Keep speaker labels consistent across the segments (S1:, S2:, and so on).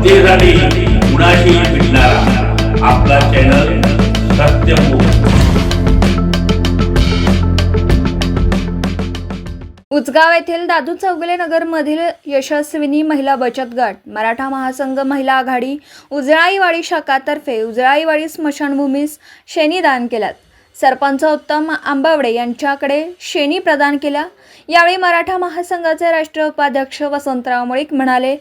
S1: जनतेसाठी कुणाशी भेटणारा आपला चॅनल सत्यमुख
S2: उचगाव येथील दादू चौगले नगरमधील यशस्विनी महिला बचत गट मराठा महासंघ महिला आघाडी उजळाईवाडी शाखातर्फे उजळाईवाडी स्मशानभूमीस शेणी दान केल्यात. सरपंच उत्तम आंबावडे यांच्याकडे शेणी प्रदान केल्या. यावेळी मराठा महासंघाचे राष्ट्रीय उपाध्यक्ष वसंतराव मुळीक म्हणाले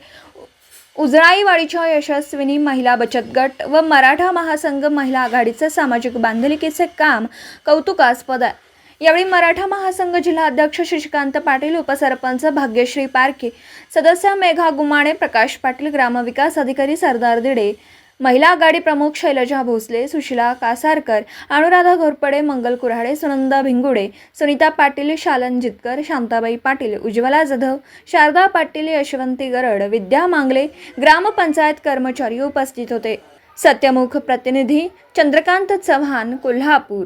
S2: उजळाईवाडीच्या यशस्विनी महिला बचत गट व मराठा महासंघ महिला आघाडीचे सामाजिक बांधिलकीचे काम कौतुकास्पद आहे. यावेळी मराठा महासंघ जिल्हा अध्यक्ष शशिकांत पाटील उपसरपंच भाग्यश्री पारखे सदस्य मेघा गुमाणे प्रकाश पाटील ग्रामविकास अधिकारी सरदार दिडे महिला आघाडी प्रमुख शैलजा भोसले सुशिला कासारकर अनुराधा घोरपडे मंगल कुऱ्हाडे सुनंदा भिंगुडे सुनीता पाटील शालन जितकर शांताबाई पाटील उज्ज्वला जाधव शारदा पाटील यशवंती गरड विद्या मांगले ग्रामपंचायत कर्मचारी उपस्थित होते. सत्यमुख प्रतिनिधी चंद्रकांत चव्हाण कोल्हापूर.